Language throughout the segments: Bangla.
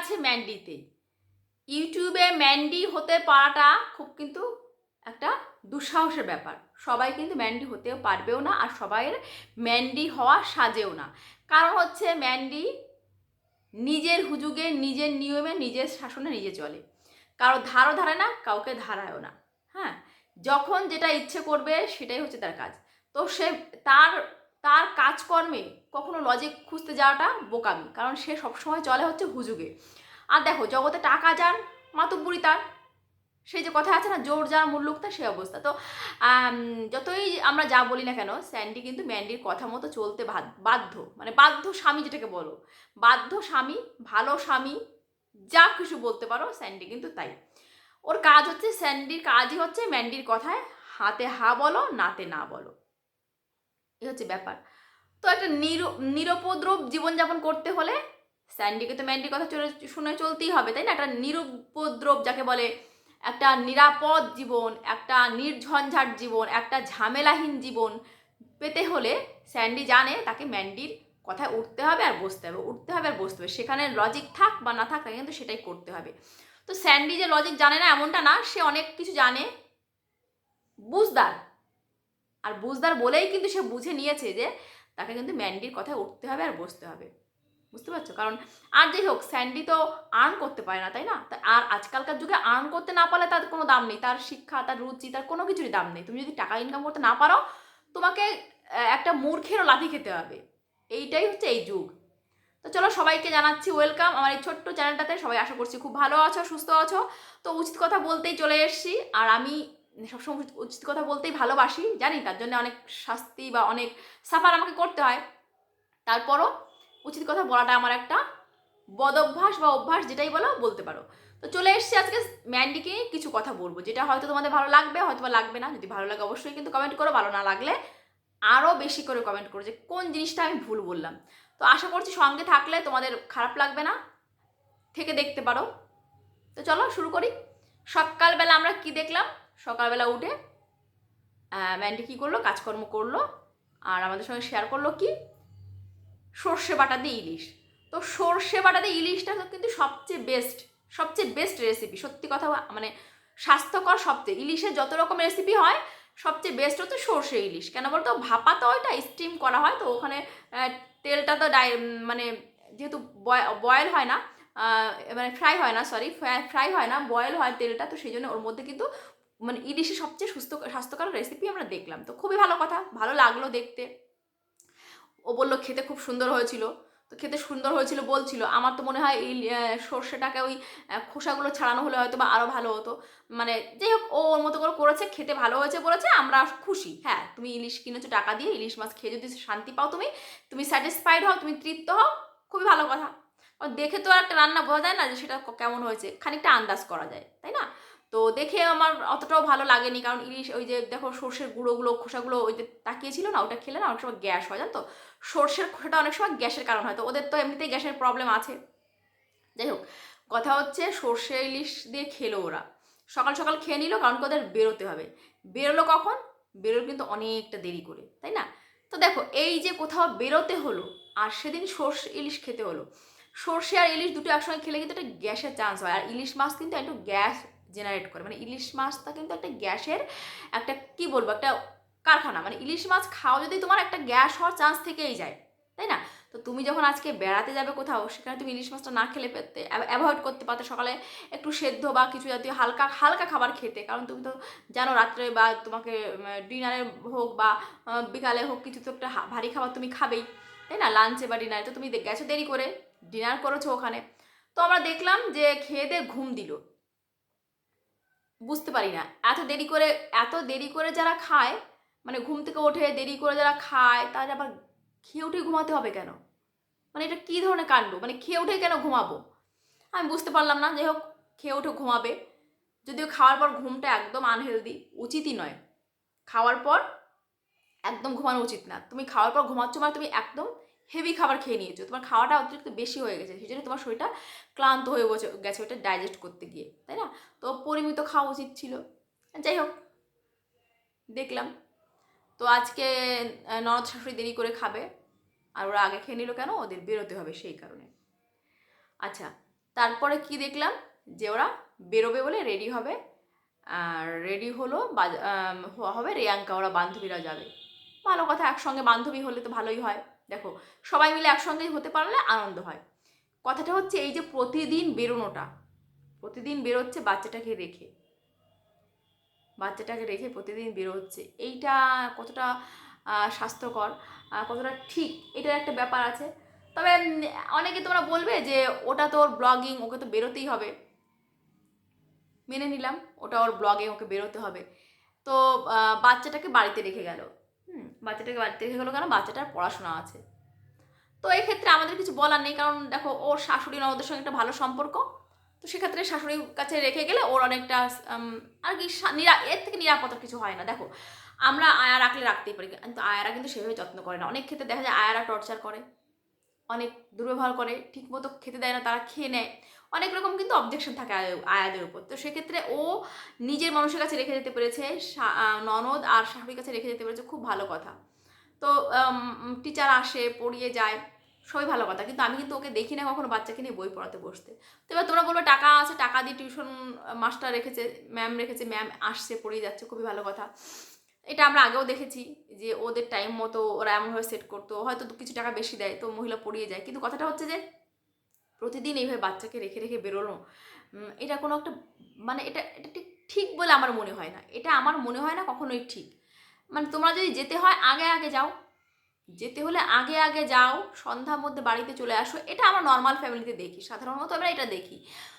আছে ম্যান্ডিতে। ইউটিউবে ম্যান্ডি হতে পারাটা খুব কিন্তু একটা দুঃসাহসের ব্যাপার। সবাই কিন্তু ম্যান্ডি হতেও পারবেও না আর সবাইয়ের ম্যান্ডি হওয়া সাজেও না। কারণ হচ্ছে ম্যান্ডি নিজের হুজুগে, নিজের নিয়মে, নিজের শাসনে নিজে চলে। কারও ধারও ধারে না, কাউকে ধারায়ও না। হ্যাঁ? যখন যেটা ইচ্ছে করবে সেটাই হচ্ছে তার কাজ। তো সে, তার তার কাজকর্মে কখনো লজিক খুঁজতে যাওয়াটা বোকামি, কারণ সে সবসময় চলে হচ্ছে হুজুগে। আর দেখো, জগতে টাকা যার, মাতুব্বুরি তার। সেই যে কথা আছে না, জোর যার মুল্লুক তার সেই অবস্থা। তো যতই আমরা যা বলি না কেন, স্যান্ডি কিন্তু ম্যান্ডির কথা মতো চলতে বাধ্য। মানে বাধ্য স্বামী যেটাকে বলো। বাধ্য স্বামী, ভালো স্বামী, যা কিছু বলতে পারো, স্যান্ডি কিন্তু তাই। ওর কাজ হচ্ছে, স্যান্ডির কাজই হচ্ছে ম্যান্ডির কথায় হাতে হা বলো, নাতে না বলো। এই হচ্ছে ব্যাপার। তো একটা নির, নিরুপদ্রব জীবনযাপন করতে হলে স্যান্ডিকে তো ম্যান্ডির কথা চলে, শুনে চলতেই হবে, তাই না? একটা নিরুপদ্রব যাকে বলে, একটা নিরাপদ জীবন, একটা নির্ঝঞ্ঝাট জীবন, একটা ঝামেলাহীন জীবন পেতে হলে স্যান্ডি জানে তাকে ম্যান্ডির কথায় উঠতে হবে আর বসতে হবে, উঠতে হবে আর বসতে হবে। সেখানে লজিক থাক বা না থাক কিন্তু সেটাই করতে হবে। তো স্যান্ডি যে লজিক জানে না এমনটা না, সে অনেক কিছু জানে। বুঝদার আর বুঝদার বলেই কিন্তু সে বুঝে নিয়েছে যে তাকে কিন্তু ম্যান্ডির কথায় উঠতে হবে আর বসতে হবে। বুঝতে পারছ? কারণ আর যাই হোক, স্যান্ডি তো আর্ন করতে পারে না, তাই না? আর আজকালকার যুগে আর্ন করতে না পারলে তার কোনো দাম নেই। তার শিক্ষা, তার রুচি, তার কোনো কিছুরই দাম নেই। তুমি যদি টাকা ইনকাম করতে না পারো, তোমাকে একটা মূর্খেরও লাথি খেতে হবে। এইটাই হচ্ছে এই যুগ। তো চলো সবাইকে জানাচ্ছি ওয়েলকাম আমার এই ছোট্ট চ্যানেলটাতে সবাই আশা করছি খুব ভালো আছো, সুস্থ আছো। তো উচিত কথা বলতেই চলে এসেছি। আর আমি সবসময় উচিত- কথা বলতেই ভালোবাসি জানি তার জন্য অনেক শাস্তি বা অনেক সাফার আমাকে করতে হয়। তারপরও উচিত কথা বলাটা আমার একটা বদ অভ্যাস বা অভ্যাস, যেটাই বলো বলতে পারো। তো চলে এসেছি আজকে ম্যান্ডিকে কিছু কথা বলব, যেটা হয়তো তোমাদের ভালো লাগবে হয়তো বা লাগবে না। যদি ভালো লাগে অবশ্যই কিন্তু কমেন্ট করো, ভালো না লাগলে আরও বেশি করে কমেন্ট করো যে কোন জিনিসটা আমি ভুল বললাম। তো আশা করছি সঙ্গে থাকলে তোমাদের খারাপ লাগবে না, থেকে দেখতে পারো। তো চলো শুরু করি। সকালবেলা আমরা কি দেখলাম? সকালবেলা উঠে ম্যান্ডি কী করল, কাজকর্ম করল, আর আমাদের সঙ্গে শেয়ার করল কি? সর্ষে বাটা দিয়ে ইলিশ। তো সর্ষে বাটা দিয়ে ইলিশটা কিন্তু সবচেয়ে বেস্ট সবচেয়ে বেস্ট রেসিপি সত্যি কথা মানে স্বাস্থ্যকর সবচেয়ে। ইলিশের যত রকম রেসিপি হয়, সবচেয়ে বেস্ট হচ্ছে সর্ষে ইলিশ। কেন বলতো? ভাপা তো ওইটা স্টিম করা হয়, তো ওখানে তেলটা তো ডাই মানে যেহেতু বয়েল হয় না মানে ফ্রাই হয় না সরি ফ্রাই হয় না বয়েল হয় তেলটা, তো সেই জন্য ওর মধ্যে কিন্তু মানে ইলিশের সবচেয়ে সুস্থ, স্বাস্থ্যকর রেসিপি আমরা দেখলাম। তো খুবই ভালো কথা, ভালো লাগল দেখতে। ও বলল খেতে খুব সুন্দর হয়েছিল। তো খেতে সুন্দর হয়েছিল বলছিল। আমার তো মনে হয় এই সর্ষেটাকে ওই খোসাগুলো ছাড়ানো হলে হয়তো বা আরও ভালো হতো। মানে যাই হোক, ও ওর মতো করে করেছে, খেতে ভালো হয়েছে বলেছে, আমরা খুশি। হ্যাঁ তুমি ইলিশ কিনেছো টাকা দিয়ে, ইলিশ মাছ খেয়ে যদি শান্তি পাও তুমি তুমি স্যাটিসফাইড হও, তুমি তৃপ্ত হও, খুবই ভালো কথা। দেখে তো আর একটা রান্না বোঝা যায় না যে সেটা কেমন হয়েছে, খানিকটা আন্দাজ করা যায়, তাই না? তো দেখে আমার অতটাও ভালো লাগেনি, কারণ ইলিশ ওই যে দেখো সর্ষের গুঁড়োগুলো, খোসাগুলো ওই যে তাকিয়েছিল না, ওটা খেলে না অনেক সময় গ্যাস হয়, জানো তো? সর্ষের খোসাটা অনেক সময় গ্যাসের কারণ হয়, তো ওদের তো এমনিতেই গ্যাসের প্রবলেম আছে। যাই হোক, কথা হচ্ছে সর্ষে ইলিশ দিয়ে খেলো ওরা। সকাল সকাল খেয়ে নিল, কারণ কি ওদের বেরোতে হবে। বেরোলো কখন? বেরোলো কিন্তু অনেকটা দেরি করে, তাই না? তো দেখো, এই যে কোথাও বেরোতে হলো, আর সেদিন সর্ষে ইলিশ খেতে হলো। সর্ষে আর ইলিশ দুটো একসঙ্গে খেলে কিন্তু একটা গ্যাসের চান্স হয়, আর ইলিশ মাছ কিন্তু একটু গ্যাস জেনারেট করে। মানে ইলিশ মাছটা কিন্তু একটা গ্যাসের একটা, কি বলব, একটা কারখানা। মানে ইলিশ মাছ খাওয়া যদি তোমার একটা গ্যাস হওয়ার চান্স থেকেই যায়, তাই না? তো তুমি যখন আজকে বেড়াতে যাবে কোথাও, সেখানে তুমি ইলিশ মাছটা না খেলে পেতে অ্যাভয়েড করতে পারতে সকালে একটু সেদ্ধ বা কিছু জাতীয় হালকা হালকা খাবার খেতে। কারণ তুমি তো জানো রাত্রে বা তোমাকে ডিনারে হোক বা বিকালে হোক, কিছু তো একটা ভারী খাবার তুমি খাবেই, তাই না? লাঞ্চে বা ডিনারে তো তুমি গেছো দেরি করে ডিনার করেছ ওখানে। তো আমরা দেখলাম যে খেয়ে দিয়ে ঘুম দিল। বুঝতে পারি না। এত দেরি করে, এত দেরি করে যারা খায় মানে ঘুম থেকে ওঠে দেরি করে যারা খায় তারা আবার খেয়ে উঠে ঘুমাতে হবে কেন? মানে এটা কী ধরনের কাণ্ড? মানে খেয়ে উঠে কেন ঘুমাবো? আমি বুঝতে পারলাম না, যাই হোক, খেয়ে উঠে ঘুমাবে। যদিও খাওয়ার পর ঘুমটা একদম আনহেলদি উচিতই নয়। খাওয়ার পর একদম ঘুমানো উচিত না। তুমি খাওয়ার পর ঘুমাচ্ছ মানে তুমি একদম হেভি খাবার খেয়ে নিয়েছো। তোমার খাওয়াটা অতিরিক্ত বেশি হয়ে গেছে, সেই জন্য তোমার শরীরটা ক্লান্ত হয়ে বসে গেছে ওটা ডাইজেস্ট করতে গিয়ে, তাই না? তো পরিমিত খাওয়া উচিত ছিল। যাই হোক, দেখলাম। তো আজকে ননদ শাশুড়ি দেরি করে খাবে, আর ওরা আগে খেয়ে নিল কেন? ওদের বেরোতে হবে সেই কারণে। আচ্ছা তারপরে কি দেখলাম? যে ওরা বেরোবে বলে রেডি হবে, আর রেডি হলো হবে রেয়াঙ্কা, ওরা বান্ধবীরা যাবে। ভালো কথা, একসঙ্গে বান্ধবী হলে তো ভালোই হয়। দেখো, সবাই মিলে একসঙ্গে হতে পারলে আনন্দ হয়। কথাটা হচ্ছে এই যে প্রতিদিন বেরোনোটা, প্রতিদিন বেরোচ্ছে বাচ্চাটাকে রেখে। বাচ্চাটাকে রেখে প্রতিদিন বেরোচ্ছে। এইটা কতটা স্বাস্থ্যকর কতটা ঠিক, এটার একটা ব্যাপার আছে। তবে অনেকে তোমরা বলবে যে, ওটা তো ওর ব্লগিং, ওকে তো বেরোতেই হবে। মেনে নিলাম, ওটা ওর ব্লগে ওকে বেরোতে হবে। তো বাচ্চাটাকে বাড়িতে রেখে গেল। বাচ্চাটাকে বাড়িতে রেখে গেলো কেন? বাচ্চাটার পড়াশোনা আছে। তো এই ক্ষেত্রে আমাদের কিছু বলার নেই, কারণ দেখো, ওর শাশুড়ি ননদের সঙ্গে একটা ভালো সম্পর্ক। তো সেক্ষেত্রে শাশুড়ির কাছে রেখে গেলে ওর অনেকটা আর কি নিরা, এর থেকে নিরাপত্তা কিছু হয় না। দেখো, আমরা আয়া রাখলে রাখতেই পারি, কিন্তু আয়ারা কিন্তু সেভাবে যত্ন করে না। অনেক ক্ষেত্রে দেখা যায় আয়ারা টর্চার করে। অনেক দুর্ব্যবহার করে, ঠিকমতো খেতে দেয় না, তারা খেয়ে নেয়। অনেক রকম কিন্তু অবজেকশন থাকে আয়া- আয়াদের উপর। তো সেক্ষেত্রে ও নিজের মানুষের কাছে রেখে যেতে পেরেছে ননদ আর শাশুড়ির কাছে রেখে যেতে পেরেছে খুব ভালো কথা। তো টিচার আসে, পড়িয়ে যায়, সবই ভালো কথা। কিন্তু আমি কিন্তু ওকে দেখি না কখনো বাচ্চাকে নিয়ে বই পড়াতে বসতে। তো এবার তোমরা বলবে টাকা আছে, টাকা দিয়ে টিউশন মাস্টার রেখেছে ম্যাম রেখেছে ম্যাম আসছে, পড়িয়ে যাচ্ছে, খুবই ভালো কথা। এটা আমরা আগেও দেখেছি যে ওদের টাইম মতো ওরা এমনভাবে সেট করতো, হয়তো কিছু টাকা বেশি দেয়, তো মহিলা পড়িয়ে যায়। কিন্তু কথাটা হচ্ছে যে, প্রতিদিন এইভাবে বাচ্চাকে রেখে রেখে বেরোনো এটা কোনো একটা মানে এটা এটা ঠিক ঠিক বলে আমার মনে হয় না। এটা আমার মনে হয় না কখনোই ঠিক। মানে তোমরা যদি যেতে হয়, আগে আগে যাও। যেতে হলে আগে আগে যাও, সন্ধ্যার মধ্যে বাড়িতে চলে আসো। এটা আমরা নর্মাল ফ্যামিলিতে দেখি। সাধারণত আমরা এটা দেখি।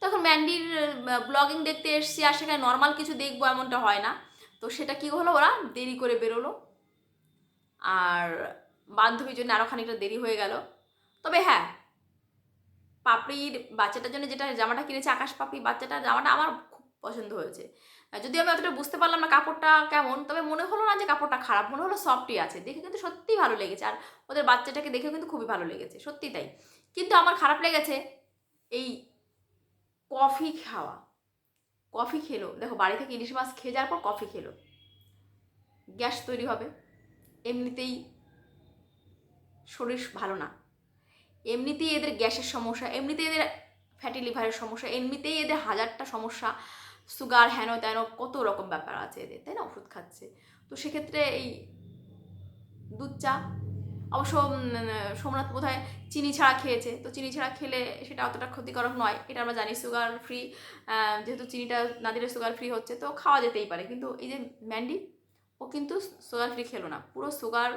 তখন ম্যান্ডির ব্লগিং দেখতে এসছি, আর সেখানে নর্মাল কিছু দেখব এমনটা হয় না। তো সেটা কি হলো ওরা? দেরি করে বেরোলো। আর বান্ধবীর জন্য আরও খানিকটা দেরি হয়ে গেল। তবে হ্যাঁ পাপড়ির বাচ্চাটার জন্য যেটা জামাটা কিনেছে, আকাশ পাপড়ি বাচ্চাটার জামাটা আমার খুব পছন্দ হয়েছে। যদিও আমি অতটা বুঝতে পারলাম না কাপড়টা কেমন, তবে মনে হলো না যে কাপড়টা খারাপ, মনে হলো সফটই আছে। দেখে কিন্তু সত্যিই ভালো লেগেছে। আর ওদের বাচ্চাটাকে দেখেও কিন্তু খুবই ভালো লেগেছে, সত্যি তাই। কিন্তু আমার খারাপ লেগেছে এই কফি খাওয়া। কফি খেলো। দেখো, বাড়ি থেকে ইলিশ মাছ খেয়ে যাওয়ার পর কফি খেলো। গ্যাস তৈরি হবে। এমনিতেই শরীর ভালো না। এমনিতেই এদের গ্যাসের সমস্যা, এমনিতেই এদের ফ্যাটি লিভারের সমস্যা, এমনিতেই এদের হাজারটা সমস্যা সুগার হেন তেন কত রকম ব্যাপার আছে এদের, তাই না? ওষুধ খাচ্ছে। তো সেক্ষেত্রে এই দুধ চা অবশ্য সোমনাথ বোধহয় চিনি ছাড়া খেয়েছে। তো চিনি ছাড়া খেলে সেটা অতটা ক্ষতিকারক নয়, এটা আমরা জানি সুগার ফ্রি যেহেতু চিনিটা না দিলে সুগার ফ্রি হচ্ছে, তো খাওয়া যেতেই পারে। কিন্তু এই যে ম্যান্ডি, ও কিন্তু সুগার ফ্রি খেলো না। পুরো সুগার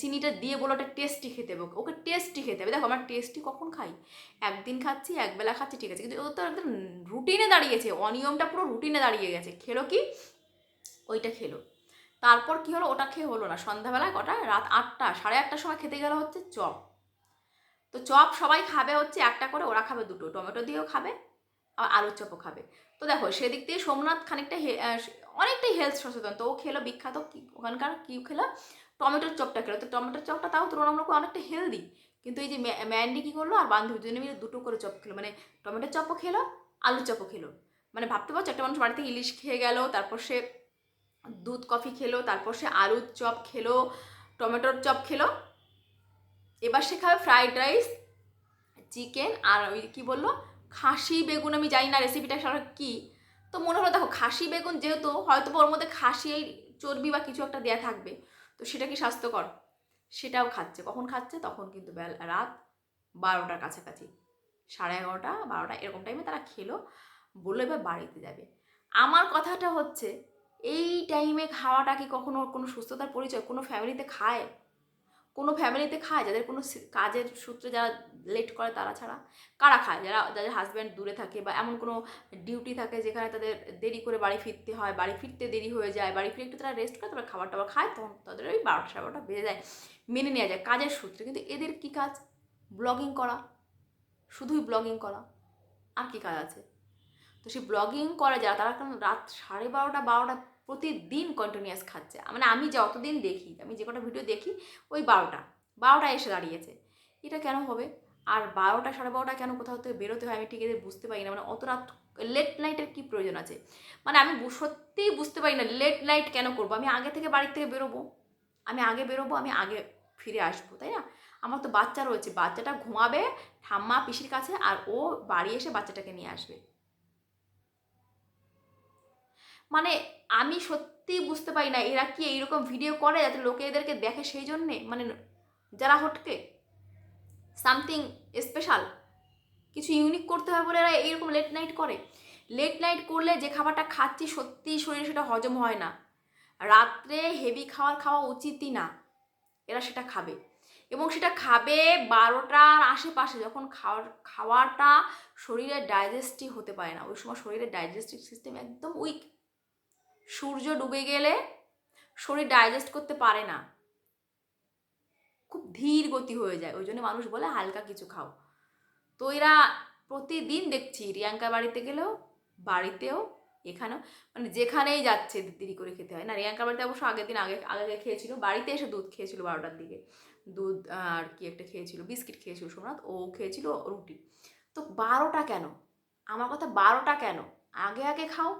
চিনিটা দিয়ে বলে ওটা টেস্টি খেতে হবে, ওকে। ওকে টেস্টি খেতে হবে। দেখো, আমার টেস্টি কখন খাই? একদিন খাচ্ছি, একবেলা খাচ্ছি, ঠিক আছে। কিন্তু ও তো একদম রুটিনে দাঁড়িয়েছে, অনিয়মটা পুরো রুটিনে দাঁড়িয়ে গেছে। খেলো কি? ওইটা খেলো। তারপর কি হলো? ওটা খেয়ে হলো না। সন্ধ্যাবেলায় কটা? রাত আটটা, সাড়ে আটটার সময় খেতে গেলে হচ্ছে চপ। তো চপ সবাই খাবে হচ্ছে একটা করে, ওরা খাবে দুটো। টমেটো দিয়েও খাবে আর আলুর চপও খাবে। তো দেখো, সেদিক দিয়ে সোমনাথ খানিকটা অনেকটাই হেলথ সচেতন। তো ও খেলো বিখ্যাত ওখানকার কি খেলো? টমেটোর চপটা খেলো। তো টমেটোর চপটা তাও তুলনামূলক অনেকটা হেলদি কিন্তু এই যে ম্যান্ডি কী করল? আর বান্ধবী দুজনে মিলে দুটো করে চপ খেলো। মানে টমেটোর চপও খেলো, আলুর চপও খেলো। মানে ভাবতে পারছ? একটা মানুষ বাড়িতে ইলিশ খেয়ে গেল, তারপর সে দুধ কফি খেলো, তারপর সে আলুর চপ খেলো, টমেটোর চপ খেলো। এবার সে খাবে ফ্রাইড রাইস চিকেন আর ওই কী বলল? খাসি বেগুন, আমি জানি না রেসিপিটা সারা কী। তো মনে হলো দেখো, খাসি বেগুন যেহেতু, হয়তো ওর মধ্যে খাসি চর্বি বা কিছু একটা দেয়া থাকবে। তো সেটা কি স্বাস্থ্যকর? সেটাও খাচ্ছে। কখন খাচ্ছে? তখন কিন্তু বেল, রাত বারোটার কাছাকাছি। সাড়ে এগারোটা, বারোটা, এরকম টাইমে তারা খেলো। বলল এবার বাড়িতে যাবে। আমার কথাটা হচ্ছে এই টাইমে খাওয়াটা কি কখনো কোনো সুস্থতার পরিচয়? কোনো ফ্যামিলিতে খায়? কোনো ফ্যামিলিতে খায়? যাদের কোনো কাজের সূত্রে যারা লেট করে তারা ছাড়া? কারা খায়? যারা, যাদের হাজব্যান্ড দূরে থাকে বা এমন কোনো ডিউটি থাকে যেখানে তাদের দেরি করে বাড়ি ফিরতে হয়, বাড়ি ফিরতে দেরি হয়ে যায়, বাড়ি ফিরে একটু তারা রেস্ট করে, তারপর খাবার টাবার খায়, তখন তাদের ওই বারোটা সাড়ে বারোটা বেজে যায়। মেনে নেওয়া যায় কাজের সূত্রে। কিন্তু এদের কি কাজ? ব্লগিং করা। শুধুই ব্লগিং করা। আর কি কাজ আছে? তো সেই ব্লগিং করে যারা, তারা কারণ রাত সাড়ে বারোটা বারোটা প্রতিদিন কন্টিনিউয়াস খাচ্ছে। মানে আমি যতদিন দেখি, আমি যে কটা ভিডিও দেখি, ওই বারোটা বারোটা এসে দাঁড়িয়েছে। এটা কেন হবে? আর বারোটা, সাড়ে বারোটা কেন কোথাও থেকে বেরোতে হয় আমি ঠিক এদের বুঝতে পারি না। মানে অত রাত লেট নাইটের কী প্রয়োজন আছে? মানে আমি সত্যিই বুঝতে পারি না লেট নাইট কেন করব? আমি আগে থেকে বাড়ির থেকে বেরোবো। আমি আগে বেরোবো, আমি আগে ফিরে আসব, তাই না? আমার তো বাচ্চা রয়েছে, বাচ্চাটা ঘুমাবে, ঠাম্মা, পিসির কাছে, আর ও বাড়ি এসে বাচ্চাটাকে নিয়ে আসবে। মানে আমি সত্যি বুঝতে পারি না এরা কি এইরকম ভিডিও করে যাতে লোকে এদেরকে দেখে সেই জন্যে? মানে যারা হটকে সামথিং স্পেশাল কিছু ইউনিক করতে হবে বলে এরা এইরকম লেট নাইট করে। লেট নাইট করলে যে খাবারটা খাচ্ছি সত্যি শরীরে সেটা হজম হয় না। রাত্রে হেভি খাওয়ার খাওয়া উচিতই না। এরা সেটা খাবে। এবং সেটা খাবে বারোটার আশেপাশে, যখন খাওয়ার, খাওয়াটা শরীরে ডাইজেস্টিভ হতে পারে না। ওই সময় শরীরের ডাইজেস্টিভ সিস্টেম একদম উইক সূর্য ডুবে গেলে শরীর ডাইজেস্ট করতে পারে না। খুব ধীর গতি হয়ে যায়, ওই জন্য মানুষ বলে হালকা কিছু খাও। তো এরা প্রতিদিন দেখছি রিয়াঙ্কা বাড়িতে গেলেও, বাড়িতেও, এখানেও মানে যেখানেই যাচ্ছে দেরি করে খেতে হয়। না রিয়াঙ্কা বাড়িতে অবশ্য আগের দিন আগে আগে খেয়েছিল, বাড়িতে এসে দুধ খেয়েছিল বারোটার দিকে। দুধ আর কি একটা খেয়েছিল, বিস্কিট খেয়েছিল সোমনাথ, ও খেয়েছিল রুটি। তো বারোটা কেন? আমার কথা বারোটা কেন? আগে আগে খাও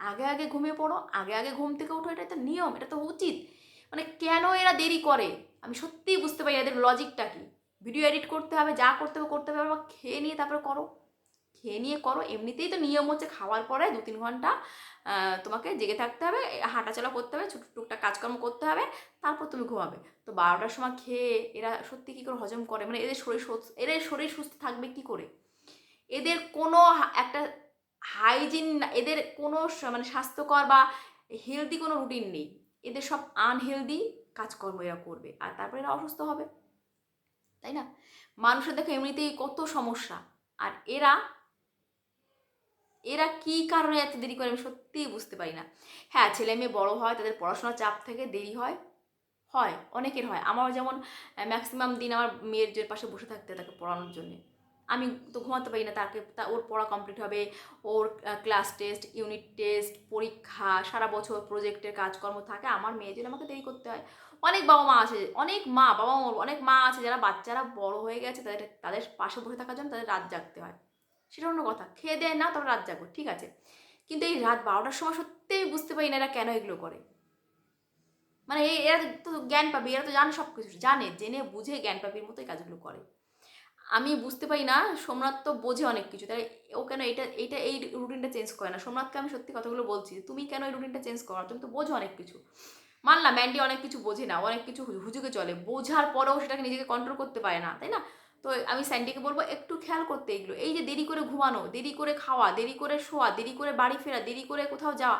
আগে আগে ঘুমিয়ে পড়ো, আগে আগে ঘুম থেকে ওঠো, এটা তো নিয়ম, এটা তো উচিত। মানে কেন এরা দেরি করে? আমি সত্যিই বুঝতে পারি এদের লজিকটা কি। ভিডিও এডিট করতে হবে, যা করতে হবে করতে হবে আবার খেয়ে নিয়ে তারপরে করো। খেয়ে নিয়ে করো, এমনিতেই তো নিয়ম হচ্ছে খাওয়ার পরে দু তিন ঘণ্টা তোমাকে জেগে থাকতে হবে, হাঁটাচলা করতে হবে, ছোটো টুকটাক কাজকর্ম করতে হবে, তারপর তুমি ঘুমাবে। তো বারোটার সময় খেয়ে এরা সত্যি কী করে হজম করে? মানে এদের শরীর সুস্থ, এদের শরীর সুস্থ থাকবে কি করে? এদের কোনো একটা হাইজিন এদের কোনো মানে স্বাস্থ্যকর বা হেলদি কোনো রুটিন নেই। এদের সব আনহেলদি কাজকর্ম এরা করবে, আর তারপরে এরা অসুস্থ হবে। তাই না? মানুষের দেখো এমনিতেই কত সমস্যা, আর এরা এরা কি কারণে এত দেরি করে আমি সত্যিই বুঝতে পারি না। হ্যাঁ ছেলে মেয়ে বড়ো হয়, তাদের পড়াশোনার চাপ থেকে দেরি হয় হয়, অনেকের হয়। আমার যেমন ম্যাক্সিমাম দিন আমার মেয়ের পাশে বসে থাকতে তাকে পড়ানোর জন্যে। আমি তো ঘুমাতে পারি না, তাকে ওর পড়া কমপ্লিট হবে, ওর ক্লাস টেস্ট ইউনিট টেস্ট পরীক্ষা, সারা বছর প্রজেক্টের কাজকর্ম থাকে, আমার মেয়ের জন্য আমাকে দেরি করতে হয়। অনেক বাবা মা আছে, অনেক মা, বাবা মা অনেক মা আছে যারা বাচ্চারা বড় হয়ে গেছে, তাদের তাদের পাশে বসে থাকার জন্য তাদের রাত জাগতে হয়। সেটা অন্য কথা, খেয়ে দেয় না তবে রাত জাগো, ঠিক আছে? কিন্তু এই রাত বারোটার সময় সত্যিই বুঝতে পারি না এরা কেন এগুলো করে। মানে এরা তো জ্ঞান পাবে, এরা তো জানে সব কিছু জানে, জেনে, বুঝে জ্ঞান পাবির মতো এই কাজগুলো করে। আমি বুঝতে পারি না, সোমনাথ তো বোঝে অনেক কিছু তাই ও কেন এটা এইটা এই রুটিনটা চেঞ্জ করে না? সোমনাথকে আমি সত্যি কথাগুলো বলছি তুমি কেন এই রুটিনটা চেঞ্জ করো তুমি তো বোঝো অনেক কিছু। মানলাম ম্যান্ডি অনেক কিছু বোঝে না অনেক কিছু হুজুকে চলে। বোঝার পরেও সেটাকে নিজেকে কন্ট্রোল করতে পারে না, তাই না? তো আমি স্যান্ডিকে বলব, একটু খেয়াল করতে এগুলো। এই যে দেরি করে ঘুমানো, দেরি করে খাওয়া, দেরি করে শোয়া, দেরি করে বাড়ি ফেরা, দেরি করে কোথাও যাওয়া,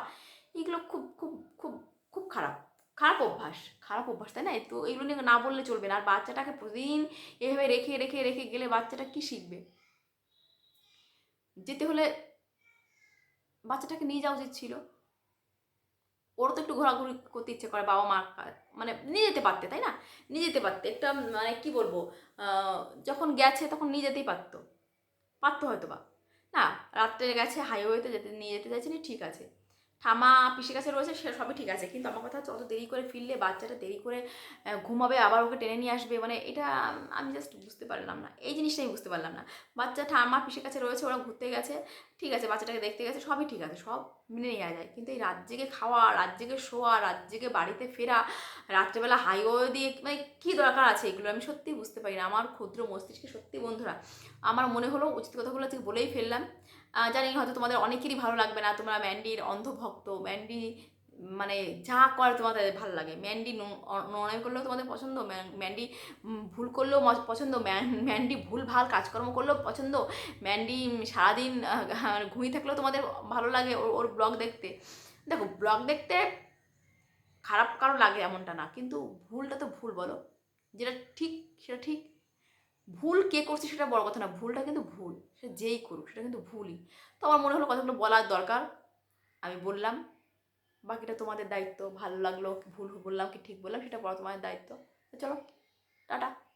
এগুলো খুব খুব খুব খুব খারাপ। খারাপ অভ্যাস খারাপ অভ্যাস, তাই না? তো এগুলো নিয়ে না বললে চলবে না। আর বাচ্চাটাকে প্রতিদিন এভাবে রেখে রেখে রেখে গেলে বাচ্চাটা কি শিখবে? যেতে হলে বাচ্চাটাকে নিয়ে যাওয়া উচিত ছিল। ওরও তো একটু ঘোরাঘুরি করতে ইচ্ছে করে বাবা মা মানে নিয়ে যেতে পারতে, তাই না? নিয়ে যেতে পারতে। একটা মানে কি বলব যখন গেছে তখন নিয়ে যেতেই পারতো। পারতো হয়তো বা না, রাত্রে গেছে হাইওয়েতে যেতে, নিয়ে যেতে চাইছে ঠিক আছে। ঠামা পিসির কাছে রয়েছে, সে সবই ঠিক আছে। কিন্তু আমার কথা হচ্ছে অত দেরি করে ফিরলে, বাচ্চাটা দেরি করে ঘুমাবে, আবার ওকে টেনে নিয়ে আসবে মানে এটা আমি জাস্ট বুঝতে পারলাম না। এই জিনিসটা আমি বুঝতে পারলাম না। বাচ্চা ঠামা পিসির কাছে রয়েছে, ওরা ঘুরতে গেছে, ঠিক আছে, বাচ্চাটাকে দেখতে গেছে, সবই ঠিক আছে, সব মেনে নেওয়া যায়। কিন্তু এই রাত জেগে খাওয়া, রাত জেগে শোয়া, রাত জেগে বাড়িতে ফেরা, রাত্রেবেলা হাইওয়ে দিয়ে মানে কী দরকার আছে এগুলো আমি সত্যিই বুঝতে পারি না। আমার ক্ষুদ্র মস্তিষ্কে সত্যি বন্ধুরা, আমার মনে হলো, উচিত কথাগুলো বলেই ফেললাম। জানি হয়তো তোমাদের অনেকেরই ভালো লাগবে না। তোমরা ম্যান্ডির অন্ধভক্ত, ম্যান্ডি মানে যা করে তোমাদের ভালো লাগে। ম্যান্ডি নয় করলেও তোমাদের পছন্দ ম্যান্ডি ভুল করলেও পছন্দ ম্যান্ডি ভুল ভালো কাজকর্ম করলেও পছন্দ। ম্যান্ডি সারাদিন ঘুমিয়ে থাকলেও তোমাদের ভালো লাগে ওর ওর ব্লগ দেখতে। দেখো, ব্লগ দেখতে খারাপ কারও লাগে এমনটা না, কিন্তু ভুলটা তো ভুল বলো। যেটা ঠিক, সেটা ঠিক। ভুল কে করছে সেটা বড় কথা না, ভুলটা কিন্তু ভুল, সে যেই করুক সেটা কিন্তু ভুলই। তো আমার মনে হলো কথাগুলো বলার দরকার, আমি বললাম, বাকিটা তোমাদের দায়িত্ব, ভালো লাগল, ভুল বললাম কি ঠিক বললাম সেটা বড় তোমাদের দায়িত্ব। চলো, টাটা।